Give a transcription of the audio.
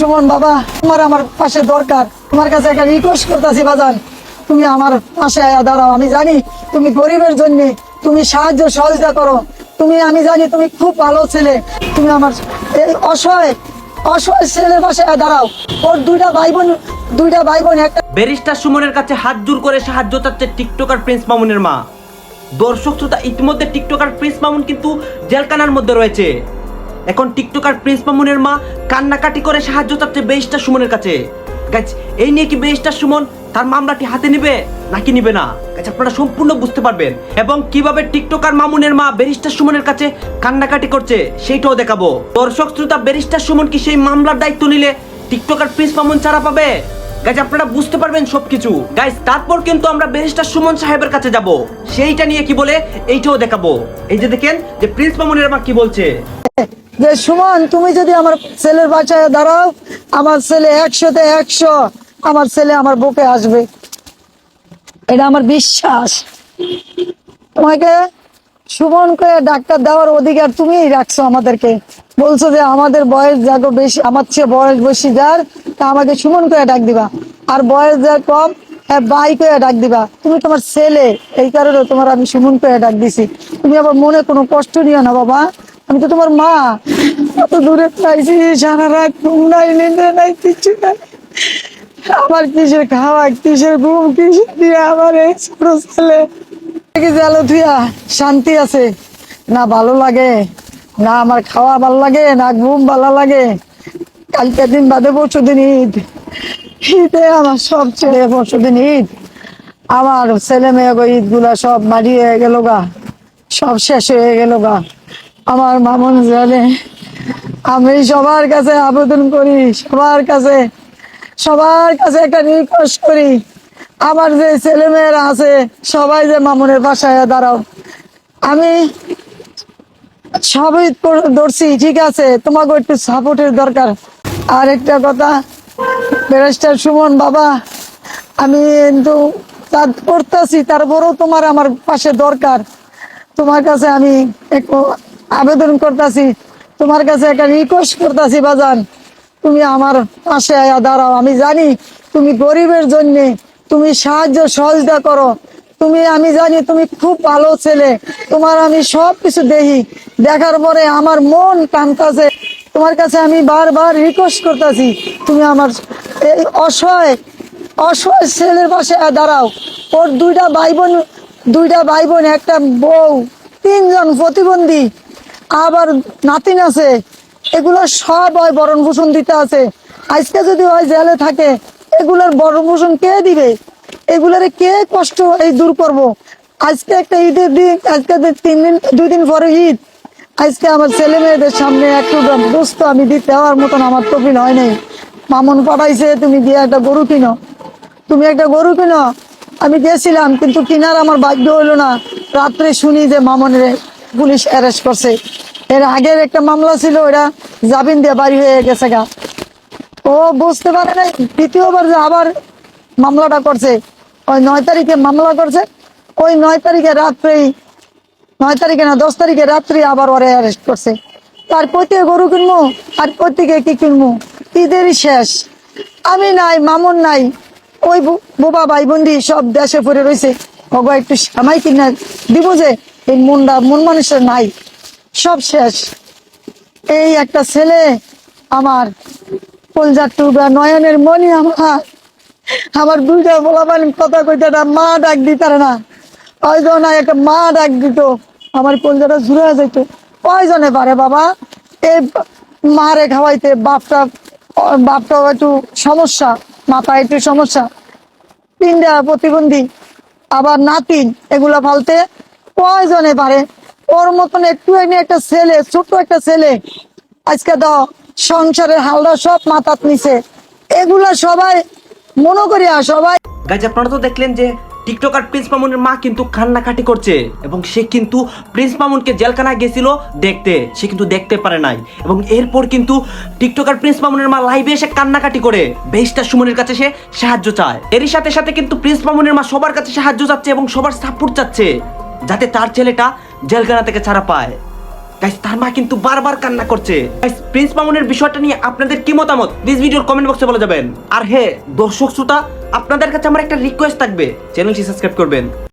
সুমন, বাবা, তোমার আমার পাশে দরকার। তোমার কাছে একটা রিকোয়েস্ট করতেছি, বাজান। তুমি আমার পাশে দাঁড়াও, আমি জানি তুমি গরিবের জন্য তুমি সাহায্য সহযোগিতা করো। তুমি, আমি জানি তুমি খুব ভালো ছেলে। তুমি আমার অসহায় অসহায় ছেলের পাশে দাঁড়াও। ওর দুইটা ভাই বোন দুইটা ভাই বোন একটা ব্যারিস্টার সুমনের কাছে হাত জোর করে সাহায্য চাচ্ছে টিকটকার প্রিন্স মামুনের মা। দর্শক শ্রোতা, ইতিমধ্যে টিকটকার প্রিন্স মামুন কিন্তু জেলখানার মধ্যে রয়েছে। এখন টিকটকার প্রিন্স মামুনের মা কান্নাকাটি করে সাহায্য চাচ্ছে ব্যারিস্টার সুমনের কাছে। গাইজ এই নিয়ে কি ব্যারিস্টার সুমন তার মামলাটি হাতে নিবে নাকি নিবে না? গাইজ আপনারা সম্পূর্ণ বুঝতে পারবেন। এবং কীভাবে টিকটকার মামুনের মা ব্যারিস্টার সুমনের কাছে কান্নাকাটি করছে, সেইটাও দেখাবো। দর্শক, শ্রোতা ব্যারিস্টার সুমন কি সেই মামলার দায়িত্ব নিলে টিকটকার প্রিন্স মামুন ছাড়া পাবে? গাইজ আপনারা বুঝতে পারবেন সবকিছু। গাইজ তারপর কিন্তু আমরা ব্যারিস্টার সুমন সাহেবের কাছে যাব। সেইটা নিয়ে কি বলে, এইটাও দেখাবো। এই যে দেখেন যে প্রিন্স মামুনের মা কি বলছে। যে সুমন, তুমি যদি আমার ছেলের বাচ্চায় দাঁড়াও, আমার ছেলে একশোতে একশো, আমার ছেলে আমার বুকে আসবে। এটা আমার বিশ্বাস। তোমাকে সুমনকে ডাক্তার দেওয়ার অধিকার তুমিই রাখছো আমাদেরকে। বলছো যে আমাদের বয়স যাগো বেশি, আমার চেয়ে বয়স বেশি যার, তা আমাকে সুমন করে ডাক দিবা। আর বয়স যার কম হ্যাঁ বাই করে ডাক দিবা। তুমি তোমার ছেলে, এই কারণে তোমার আমি সুমন করে ডাক দিছি। তুমি আবার মনে কোনো কষ্ট নিও না, বাবা। আমি তো তোমার মা। কত দূরে পাইছি সারা রাত ঘুম নাই, নিন্দে নাই, কিচ্ছু নাই। আমার কিসের খাওয়া কিসের ঘুম, কিসের দিয়ে আমার এই ছোট ছেলে? থুয়া শান্তি আছে। না ভালো লাগে, না আমার খাওয়া ভালো লাগে, না ঘুম ভালো লাগে। কালকে দিন বাদে পরশু দিন ঈদ। ঈদে আমার সব ছেলে পরশু দিন ঈদ। আমার ছেলে মেয়ে ঈদগুলা সব মারিয়ে গেল গা। সব শেষ হয়ে গেল গা। আমার মামন জানে, আমি সবার কাছে আবেদন করি, সবার কাছে সবার কাছে একটা রিকোয়েস্ট করি। আমার যে ছেলে মেয়েরা আছে, সবাই যে মামুনের বাসায় দাঁড়াও। আমি সবই ধরছি, ঠিক আছে, তোমাকে একটু সাপোর্টের দরকার। আর একটা কথা, ব্যারিস্টার সুমন বাবা, আমি কিন্তু কাজ করতেছি, তারপরেও তোমার আমার পাশে দরকার। তোমার কাছে আমি একটু আবেদন করতেছি। তোমার কাছে একটা রিকোয়েস্ট করতেছি, বাজান। তুমি আমার পাশে আয়া দাঁড়াও। আমি জানি তুমি গরিবের জন্য তুমি সাহায্য সহযোগিতা করো। তুমি, আমি জানি তুমি খুব ভালো ছেলে। তোমার আমি সব কিছু দেখি। দেখার পরে আমার মন টানতাছে তোমার কাছে আমি বারবার রিকোয়েস্ট করতেছি, তুমি আমার এই অসহায় অসহায় ছেলের পাশে দাঁড়াও। ওর দুইটা ভাই বোন দুইটা ভাই বোন একটা বউ, তিনজন প্রতিবন্ধী। আবার নাতিন আছে। এগুলো সব হয় বরণ দিতে আছে। আজকে যদি হয় জেলে থাকে, এগুলোর বরণ কে দিবে? এগুলোরে কে কষ্ট এই দূর করব? আজকে একটা ঈদের দিন, আজকে তিন দিন, দুই দিন পরে ঈদ। আজকে আমার ছেলে মেয়েদের সামনে একটু দোস্ত আমি দিতে দেওয়ার মতন আমার তফিল হয় নাই। মামন পাঠাইছে, তুমি গিয়ে একটা গরু কিনো। তুমি একটা গরু কিনো? আমি গেছিলাম, কিন্তু কিনার আমার ভাগ্য হইল না। রাত্রে শুনি যে মামনের পুলিশ অ্যারেস্ট করছে। এর আগের একটা মামলা ছিল ওটা জামিন দিয়ে বাড়ি হয়ে গেছে গা। ও বুঝতে পারে না দ্বিতীয়বার যে আবার মামলাটা করছে। ওই নয় তারিখে মামলা করছে, ওই নয় তারিখে রাত্রেই, নয় তারিখে না, দশ তারিখে রাত্রি আবার ওরে অ্যারেস্ট করছে। তার প্রত্যেকে গরু কিনবো, আর প্রত্যেকে কি কিনবো? ঈদেরই শেষ। আমি নাই, মামুন নাই, ওই বোবা ভাই বন্দি সব দেশে পড়ে রয়েছে ওগো একটু সামাই কিনা দিব যে, এই মনটা মন মানুষের নাই। সব শেষ। এই একটা ছেলে আমার কলজার টুবা নয়নের মনি আমার। আমার দুইটা বলাবান কথা কইতে না, মা ডাক দিতারে না। হয়তো না একটা মা ডাক দিত, আমার কলজাটা ঝুরে যেত কয়জনে পারে বাবা, এই মারে খাওয়াইতে বাপটা বাপটাও একটু সমস্যা মাথা একটু সমস্যা। তিনটা প্রতিবন্ধী, আবার নাতিন এগুলা ফালতে কয়জনে পারে। ওর মতন একটু এনে একটা ছেলে, ছোট্ট একটা ছেলে। আজকে দাও, সংসারের হালটা সব মাথাত নিছে। এগুলা সবাই মনে করিয়া সবাই গাইজ আপনারা তো দেখলেন যে টিকটকার প্রিন্স মামুনের মা কিন্তু কান্নাকাটি করছে এবং সে কিন্তু প্রিন্স মামুনকে জেলখানায় গেছিল দেখতে। সে কিন্তু দেখতে পারে নাই। এবং এরপর কিন্তু টিকটকার প্রিন্স মামুনের মা লাইভে এসে কান্নাকাটি করে। বেশটা সুমনের কাছে সে সাহায্য চায়। এরই সাথে সাথে কিন্তু প্রিন্স মামুনের মা সবার কাছে সাহায্য চাচ্ছে এবং সবার সাপোর্ট চাচ্ছে। যাতে তার ছেলেটা জেলখানা থেকে ছাড়া পায়। গাইস তার মা কিন্তু বারবার কান্না করছে। গাইস প্রিন্স মামুনের বিষয়টা নিয়ে আপনাদের কি মতামত? প্লিজ ভিডিওর কমেন্ট বক্সে বলে যাবেন। আর হে দর্শক শ্রোতা আপনাদের কাছে আমার একটা রিকোয়েস্ট থাকবে। চ্যানেলটি সাবস্ক্রাইব করবেন।